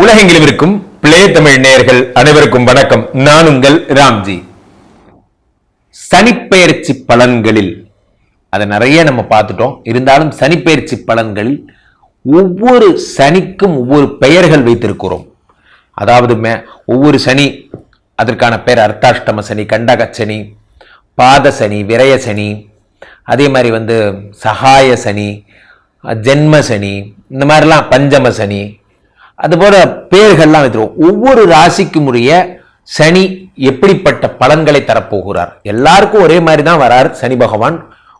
உலகெங்கிலும் இருக்கும் பிளே தமிழ் நேயர்கள் அனைவருக்கும் வணக்கம். நான் உங்கள் ராம்ஜி. சனிப்பெயர்ச்சி பலன்களில் அதை நிறைய நம்ம பார்த்துட்டோம். இருந்தாலும் சனிப்பெயர்ச்சி பலன்களில் ஒவ்வொரு சனிக்கும் ஒவ்வொரு பெயர்கள் வைத்திருக்கிறோம். அதாவது மே ஒவ்வொரு சனி அதற்கான பெயர் அர்த்தாஷ்டம சனி கண்டக சனி பாத சனி விரய சனி அதே மாதிரி வந்து சகாய சனி ஜென்ம சனி இந்த மாதிரிலாம் பஞ்சம சனி அதுபோல பேர்கள்லாம் வைத்திருவோம். ஒவ்வொரு ராசிக்கும் உரிய சனி எப்படிப்பட்ட பலன்களை தரப்போகிறார்? எல்லாருக்கும் ஒரே மாதிரி தான் வரார் சனி பகவான்.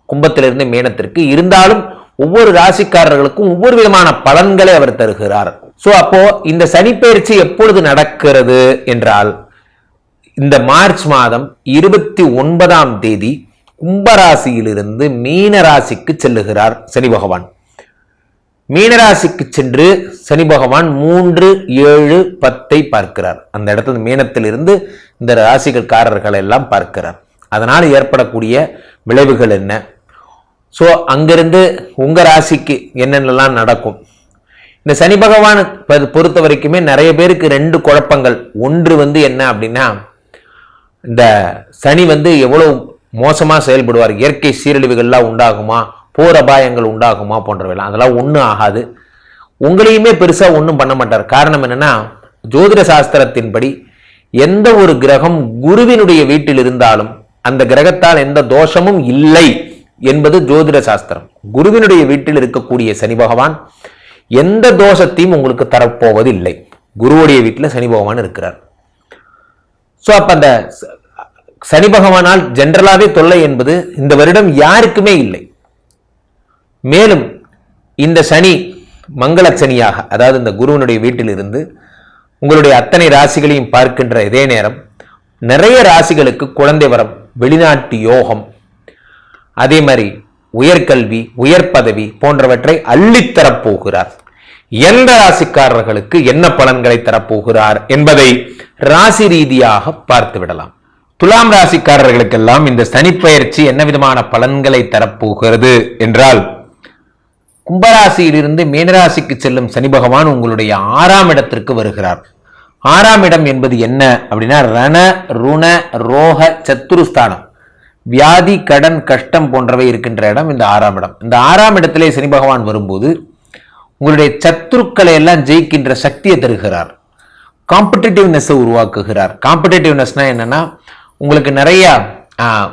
கும்பத்திலிருந்து மேனத்திற்கு. இருந்தாலும் ஒவ்வொரு ராசிக்காரர்களுக்கும் ஒவ்வொரு விதமான பலன்களை அவர் தருகிறார். ஸோ அப்போ இந்த சனிப்பெயர்ச்சி எப்பொழுது நடக்கிறது என்றால் இந்த மார்ச் மாதம் இருபத்தி ஒன்பதாம் தேதி கும்பராசியிலிருந்து மீன ராசிக்கு செல்லுகிறார் சனி பகவான். மீனராசிக்கு சென்று சனி பகவான் மூன்று ஏழு பத்தை பார்க்கிறார். அந்த இடத்துல மீனத்திலிருந்து இந்த ராசிகள்காரர்கள் எல்லாம் பார்க்கிறார். அதனால் ஏற்படக்கூடிய விளைவுகள் என்ன? ஸோ அங்கிருந்து உங்கள் ராசிக்கு என்னென்னலாம் நடக்கும்? இந்த சனி பகவான் பொறுத்த வரைக்குமே நிறைய பேருக்கு ரெண்டு குழப்பங்கள். ஒன்று வந்து என்ன அப்படின்னா இந்த சனி வந்து எவ்வளோ மோசமாக செயல்படுவார்? இயற்கை சீரழிவுகள்லாம் உண்டாகுமா? போர் அபாயங்கள் உண்டாகுமா போன்றவைலாம் அதெல்லாம் ஒன்றும் ஆகாது. உங்களையுமே பெருசாக ஒன்றும் பண்ண மாட்டார். காரணம் என்னென்னா ஜோதிட சாஸ்திரத்தின்படி எந்த ஒரு கிரகம் குருவினுடைய வீட்டில் இருந்தாலும் அந்த கிரகத்தால் எந்த தோஷமும் இல்லை என்பது ஜோதிட சாஸ்திரம். குருவினுடைய வீட்டில் இருக்கக்கூடிய சனி பகவான் எந்த தோஷத்தையும் உங்களுக்கு தரப்போவது இல்லை குருவுடைய வீட்டில் சனி பகவான் இருக்கிறார். ஸோ அப்போ அந்த சனி பகவானால் ஜென்ரலாகவே தொல்லை என்பது இந்த வருடம் யாருக்குமே இல்லை. மேலும் இந்த சனி மங்கள சனியாக அதாவது இந்த குருவனுடைய வீட்டிலிருந்து உங்களுடைய அத்தனை ராசிகளையும் பார்க்கின்ற இதே நேரம் நிறைய ராசிகளுக்கு குழந்தை வரம் வெளிநாட்டு யோகம் அதே மாதிரி உயர்கல்வி உயர் பதவி போன்றவற்றை அள்ளித்தரப்போகிறார் எந்த ராசிக்காரர்களுக்கு என்ன பலன்களை தரப்போகிறார் என்பதை ராசி ரீதியாக பார்த்து விடலாம். துலாம் ராசிக்காரர்களுக்கெல்லாம் இந்த சனிப்பெயர்ச்சி என்ன விதமான பலன்களை தரப்போகிறது என்றால் கும்பராசியிலிருந்து மீனராசிக்கு செல்லும் சனி பகவான் உங்களுடைய ஆறாம் இடத்திற்கு வருகிறார். ஆறாம் இடம் என்பது என்ன அப்படின்னா ரண ருண ரோக சத்துருஸ்தானம் வியாதி கடன் கஷ்டம் போன்றவை இருக்கின்ற இடம் இந்த ஆறாம் இடம். இந்த ஆறாம் இடத்திலே சனி பகவான் வரும்போது உங்களுடைய சத்துருக்களை எல்லாம் ஜெயிக்கின்ற சக்தியை தருகிறார். காம்படிட்டிவ்னஸை உருவாக்குகிறார். காம்படிட்டிவ்னஸ்னா என்னன்னா உங்களுக்கு நிறைய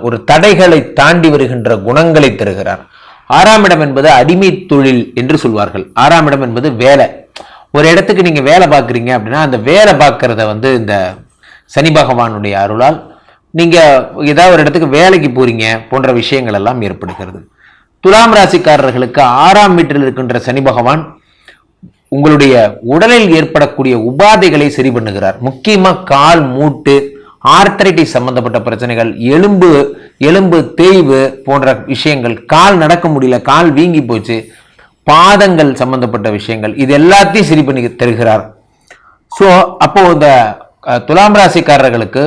ஒரு தடைகளை தாண்டி வருகின்ற குணங்களை தருகிறார். ஆறாம் இடம் என்பது அடிமை தொழில் என்று சொல்வார்கள். ஆறாம் இடம் என்பது வேலை. ஒரு இடத்துக்கு நீங்கள் வேலை பார்க்குறீங்க அப்படின்னா அந்த வேலை பார்க்குறத வந்து இந்த சனி பகவானுடைய அருளால் நீங்கள் ஏதாவது ஒரு இடத்துக்கு வேலைக்கு போகிறீங்க போன்ற விஷயங்கள் எல்லாம் ஏற்படுகிறது. துலாம் ராசிக்காரர்களுக்கு ஆறாம் வீட்டில் இருக்கின்ற சனி பகவான் உங்களுடைய உடலில் ஏற்படக்கூடிய உபாதைகளை சரி பண்ணுகிறார். முக்கியமாக கால் மூட்டு ஆர்த்தரைட்டிஸ் சம்பந்தப்பட்ட பிரச்சனைகள் எலும்பு எலும்பு தேய்வு போன்ற விஷயங்கள் கால் நடக்க முடியல கால் வீங்கி போச்சு பாதங்கள் சம்பந்தப்பட்ட விஷயங்கள் இது எல்லாத்தையும் சரி பண்ணி தருகிறார். ஸோ அப்போ இந்த துலாம் ராசிக்காரர்களுக்கு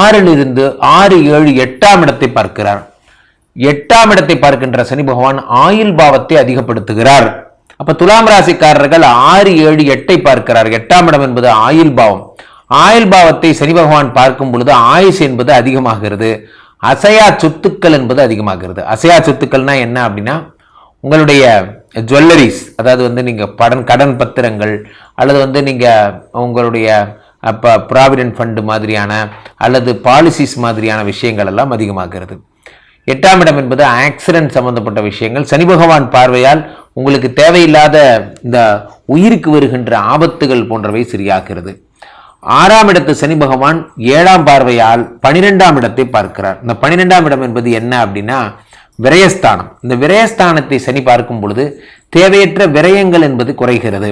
ஆறில் இருந்து ஆறு ஏழு எட்டாம் இடத்தை பார்க்கிறார். எட்டாம் இடத்தை பார்க்கின்ற சனி பகவான் ஆயுள் பாவத்தை அதிகப்படுத்துகிறார். அப்ப துலாம் ராசிக்காரர்கள் ஆறு ஏழு எட்டை பார்க்கிறார். எட்டாம் இடம் என்பது ஆயுள் பாவம். ஆயுள் பாவத்தை சனி பகவான் பார்க்கும் பொழுது ஆயுஸ் என்பது அதிகமாகிறது. அசையா சொத்துக்கள் என்பது அதிகமாகிறது. அசையா சொத்துக்கள்னா என்ன அப்படின்னா உங்களுடைய ஜுவல்லரிஸ் அதாவது வந்து நீங்கள் படன் கடன் பத்திரங்கள் அல்லது வந்து நீங்கள் உங்களுடைய அப்போ ப்ராவிடென்ட் ஃபண்டு மாதிரியான அல்லது பாலிசிஸ் மாதிரியான விஷயங்கள் எல்லாம் அதிகமாகிறது. எட்டாம் இடம் என்பது ஆக்சிடென்ட் சம்பந்தப்பட்ட விஷயங்கள். சனி பகவான் பார்வையால் உங்களுக்கு தேவையில்லாத இந்த உயிருக்கு வருகின்ற ஆபத்துகள் போன்றவை சரியாகிறது ஆறாம் இடத்து சனி பகவான் ஏழாம் பார்வையால் பனிரெண்டாம் இடத்தை பார்க்கிறார். இந்த பனிரெண்டாம் இடம் என்பது என்ன அப்படின்னா விரயஸ்தானம். இந்த விரயஸ்தானத்தை சனி பார்க்கும் பொழுது தேவையற்ற விரயங்கள் என்பது குறைகிறது.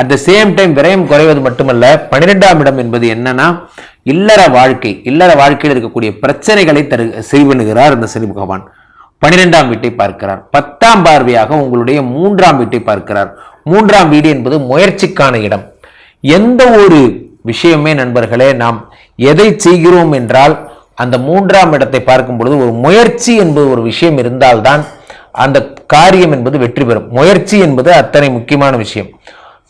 அட் த சேம் டைம் விரயம் குறைவது மட்டுமல்ல பனிரெண்டாம் இடம் என்பது என்னன்னா இல்லற வாழ்க்கை. இல்லற வாழ்க்கையில் இருக்கக்கூடிய பிரச்சனைகளை தரு செய்வணுகிறார் இந்த சனி பகவான். பனிரெண்டாம் வீட்டை பார்க்கிறார். பத்தாம் பார்வையாக உங்களுடைய மூன்றாம் வீட்டை பார்க்கிறார். மூன்றாம் வீடு என்பது முயற்சிக்கான இடம். எந்த ஒரு விஷயமே நண்பர்களே நாம் எதை செய்கிறோம் என்றால் அந்த மூன்றாம் இடத்தை பார்க்கும் பொழுது ஒரு முயற்சி என்பது ஒரு விஷயம் இருந்தால்தான் அந்த காரியம் என்பது வெற்றி பெறும். முயற்சி என்பது அத்தனை முக்கியமான விஷயம்.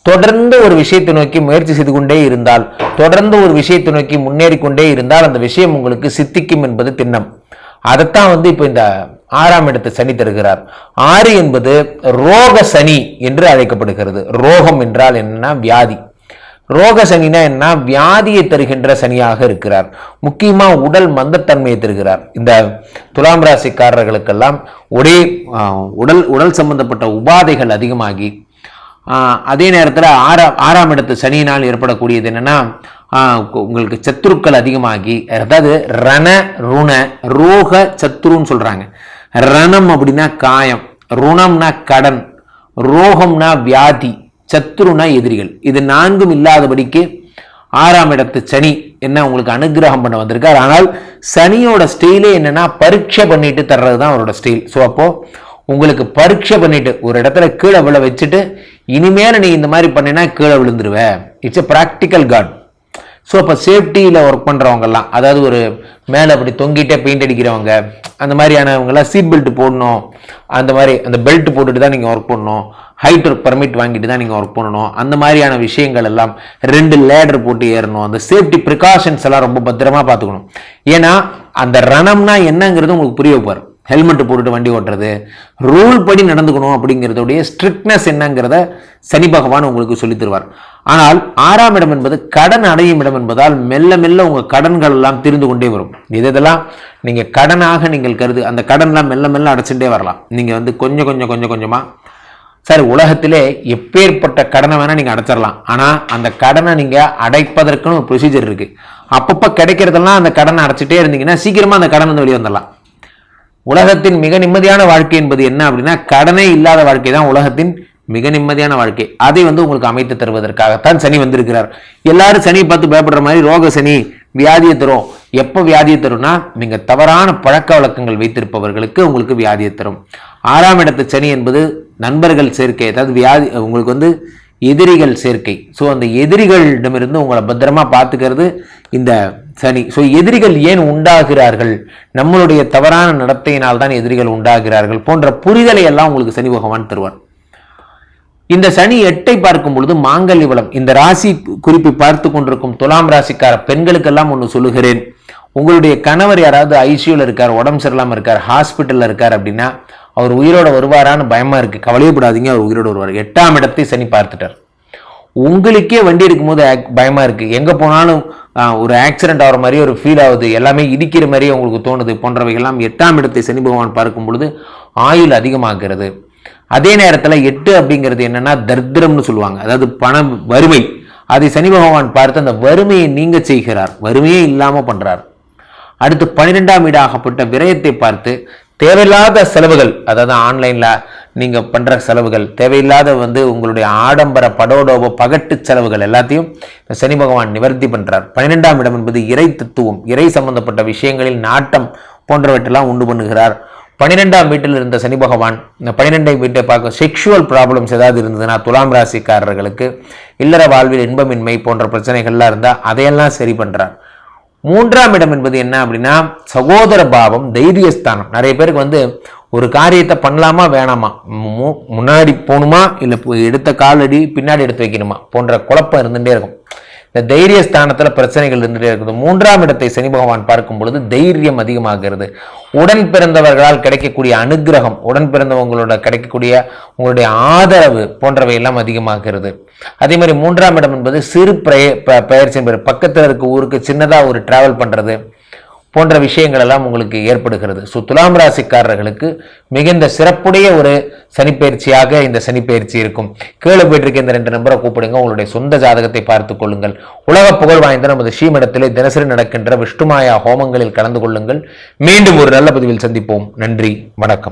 தொடர்ந்து ஒரு விஷயத்தை நோக்கி முயற்சி செய்து கொண்டே இருந்தால் தொடர்ந்து ஒரு விஷயத்தை நோக்கி முன்னேறி கொண்டே இருந்தால் அந்த விஷயம் உங்களுக்கு சித்திக்கும் என்பது திண்ணம். அதைத்தான் வந்து இப்போ இந்த ஆறாம் இடத்தை சனி தருகிறார். ஆறு என்பது ரோக சனி என்று அழைக்கப்படுகிறது. ரோகம் என்றால் என்னன்னா வியாதி. ரோக சனினா என்ன? வியாதியை தருகின்ற சனியாக இருக்கிறார். முக்கியமாக உடல் மந்தத்தன்மையை தருகிறார். இந்த துலாம் ராசிக்காரர்களுக்கெல்லாம் ஒரே உடல் உடல் சம்பந்தப்பட்ட உபாதைகள் அதிகமாகி அதே நேரத்தில் ஆறாம் ஆறாம் இடத்து சனியினால் ஏற்படக்கூடியது என்னென்னா உங்களுக்கு சத்துருக்கள் அதிகமாகி அதாவது ரண ருண ரோக சத்துருன்னு சொல்கிறாங்க ரணம் அப்படின்னா காயம் ருணம்னா கடன் ரோகம்னா வியாதி. சத்ருனா எதிரிகள். இது நான்கும் இல்லாதபடிக்கு ஆறாம் இடத்து சனி என்ன உங்களுக்கு அனுகிரகம் பண்ண வந்திருக்கார். ஆனால் சனியோட ஸ்டைலே என்னன்னா பரீட்சை பண்ணிட்டு தர்றது தான் அவரோட ஸ்டைல் ஸோ அப்போ உங்களுக்கு பரீட்சை பண்ணிட்டு ஒரு இடத்துல கீழே விழ வச்சுட்டு இனிமேல் நீ இந்த மாதிரி பண்ணினா கீழே விழுந்துருவ. It's a practical guard so அப்போ சேஃப்டியில் ஒர்க் பண்ணுறவங்கெல்லாம் அதாவது ஒரு மேலே அப்படி தொங்கிட்டே பெயிண்ட் அடிக்கிறவங்க அந்த மாதிரியானவங்கெல்லாம் சீட் பெல்ட் போடணும். அந்த மாதிரி அந்த பெல்ட் போட்டுட்டு தான் நீங்கள் ஒர்க் பண்ணணும். ஹைட் ஒர்க் பர்மிட் வாங்கிட்டு தான் நீங்கள் ஒர்க் பண்ணணும். அந்த மாதிரியான விஷயங்கள் எல்லாம் ரெண்டு லேடர் போட்டு ஏறணும். அந்த சேஃப்டி ப்ரிகாஷன்ஸ் எல்லாம் ரொம்ப பத்திரமா பார்த்துக்கணும். ஏன்னா அந்த ரணம்னா என்னங்கிறது உங்களுக்கு புரிய வைப்பார். ஹெல்மெட் போட்டுட்டு வண்டி ஓட்டுறது. ரூல் படி நடந்துக்கணும் அப்படிங்கிறதுடைய ஸ்ட்ரிக்ட்னஸ் என்னங்கிறத சனி பகவான் உங்களுக்கு சொல்லி தருவார். ஆனால் ஆறாம் இடம் என்பது கடன் அடையும் இடம் என்பதால் மெல்ல மெல்ல உங்கள் கடன்கள் எல்லாம் திரிந்து கொண்டே வரும். இது இதெல்லாம் நீங்கள் கடனாக நீங்கள் கருது அந்த கடன்லாம் மெல்ல மெல்ல அடைச்சுட்டே வரலாம். நீங்கள் வந்து கொஞ்சம் கொஞ்சம் கொஞ்சம் கொஞ்சமாக சார் உலகத்திலே எப்பேற்பட்ட கடனை வேணால் நீங்கள் அடைச்சிடலாம் ஆனால் அந்த கடனை நீங்கள் அடைப்பதற்குன்னு ஒரு ப்ரொசீஜர் இருக்குது அப்பப்போ கிடைக்கிறதெல்லாம் அந்த கடனை அடைச்சிட்டே இருந்தீங்கன்னா சீக்கிரமாக அந்த கடன் வந்து வெளியே வந்துடலாம் உலகத்தின் மிக நிம்மதியான வாழ்க்கை என்பது என்ன அப்படின்னா கடனே இல்லாத வாழ்க்கை தான் உலகத்தின் மிக நிம்மதியான வாழ்க்கை. அதை வந்து உங்களுக்கு அமைத்து தருவதற்காகத்தான் சனி வந்திருக்கிறார். எல்லாரும் சனியை பார்த்து பயப்படுற மாதிரி ரோக சனி வியாதியை தரும். எப்போ வியாதியை தரும்னா நீங்கள் தவறான பழக்க வழக்கங்கள் வைத்திருப்பவர்களுக்கு உங்களுக்கு வியாதியை தரும். ஆறாம் இடத்து சனி என்பது நண்பர்கள் சேர்க்கை அதாவது வியாதி உங்களுக்கு வந்து எதிரிகள் சேர்க்கை. ஸோ அந்த எதிரிகளிடமிருந்து உங்களை பத்திரமா பார்த்துக்கிறது இந்த சனி. ஸோ எதிரிகள் ஏன் உண்டாகிறார்கள்? நம்மளுடைய தவறான நடத்தையினால் தான் எதிரிகள் உண்டாகிறார்கள் போன்ற புரிதலை எல்லாம் உங்களுக்கு சனி பகவான் தருவார். இந்த சனி எட்டை பார்க்கும் பொழுது மாங்கல்ய வளம். இந்த ராசி குறிப்பை பார்த்து கொண்டிருக்கும் துலாம் ராசிக்கார பெண்களுக்கெல்லாம் ஒன்று சொல்லுகிறேன். உங்களுடைய கணவர் யாராவது ஐசியூவில் இருக்கார் உடம்பு சரியில்லாமல் இருக்கார் ஹாஸ்பிட்டலில் இருக்கார் அப்படின்னா அவர் உயிரோட வருவாரான்னு பயமாக இருக்குது கவலையப்படாதீங்க அவர் உயிரோட வருவார். எட்டாம் இடத்தை சனி பார்த்துட்டார். உங்களுக்கே வண்டி இருக்கும்போது பயமாக இருக்குது எங்கே போனாலும் ஒரு ஆக்சிடென்ட் ஆகிற மாதிரி ஒரு ஃபீல் ஆகுது. எல்லாமே இடிக்கிற மாதிரியே உங்களுக்கு தோணுது. போன்றவைகள்லாம் எட்டாம் இடத்தை சனி பகவான் பார்க்கும் பொழுது ஆயுள் அதிகமாகிறது. அதே நேரத்தில் எட்டு அப்படிங்கிறது என்னன்னா தர்திரம்னு சொல்லுவாங்க. அதாவது பண வறுமை. அதை சனி பகவான் பார்த்து அந்த வறுமையை நீங்க செய்கிறார். வறுமையே இல்லாமல் பண்ணுறார் அடுத்து பன்னிரெண்டாம் வீடாகப்பட்ட விரயத்தை பார்த்து தேவையில்லாத செலவுகள் அதாவது ஆன்லைனில் நீங்கள் பண்ணுற செலவுகள் தேவையில்லாத வந்து உங்களுடைய ஆடம்பர படோடோப பகட்டு செலவுகள் எல்லாத்தையும் சனி பகவான் நிவர்த்தி பண்ணுறார் பன்னிரெண்டாம் இடம் என்பது இறை தத்துவம் இறை சம்பந்தப்பட்ட விஷயங்களில் நாட்டம் போன்றவற்றெல்லாம் உண்டு பண்ணுகிறார். பன்னிரெண்டாம் வீட்டில் இருந்த சனி பகவான் இந்த பன்னிரெண்டாம் வீட்டை பார்க்க செக்ஷுவல் ப்ராப்ளம்ஸ் ஏதாவது இருந்ததுன்னா துலாம் ராசிக்காரர்களுக்கு இல்லற வாழ்வில் இன்பமின்மை போன்ற பிரச்சனைகள்லாம் இருந்தால் அதையெல்லாம் சரி பண்ணுறார் மூன்றாம் இடம் என்பது என்ன அப்படின்னா சகோதர பாவம் தைரியஸ்தானம். நிறைய பேருக்கு வந்து ஒரு காரியத்தை பண்ணலாமா வேணாமா? முன்னாடி போகணுமா இல்லை எடுத்த காலடி பின்னாடி எடுத்து வைக்கணுமா? போன்ற குழப்பம் இருந்துகிட்டே இருக்கும். இந்த தைரிய ஸ்தானத்தில் பிரச்சனைகள் இருந்துகிட்டே இருக்குது. மூன்றாம் இடத்தை சனி பகவான் பார்க்கும் பொழுது தைரியம் அதிகமாகிறது. உடன் பிறந்தவர்களால் கிடைக்கக்கூடிய அனுகிரகம் உடன் பிறந்தவங்களோட கிடைக்கக்கூடிய உங்களுடைய ஆதரவு போன்றவை எல்லாம் அதிகமாகிறது. அதே மாதிரி மூன்றாம் இடம் என்பது சிறு பயிற்சி பெயர் பக்கத்தில் இருக்க ஊருக்கு சின்னதாக ஒரு டிராவல் பண்ணுறது போன்ற விஷயங்கள் எல்லாம் உங்களுக்கு ஏற்படுகிறது. ஸோ துலாம் ராசிக்காரர்களுக்கு மிகுந்த சிறப்புடைய ஒரு சனிப்பயிற்சியாக இந்த சனிப்பயிற்சி இருக்கும். கீழே போயிட்டு இந்த ரெண்டு நம்பரை கூப்பிடுங்க. உங்களுடைய சொந்த ஜாதகத்தை பார்த்துக் கொள்ளுங்கள். உலக புகழ் வாய்ந்த நமது ஸ்ரீமடத்திலே தினசரி நடக்கின்ற விஷ்ணுமாயா ஹோமங்களில் கலந்து கொள்ளுங்கள். மீண்டும் ஒரு நல்ல பதிவில் சந்திப்போம். நன்றி. வணக்கம்.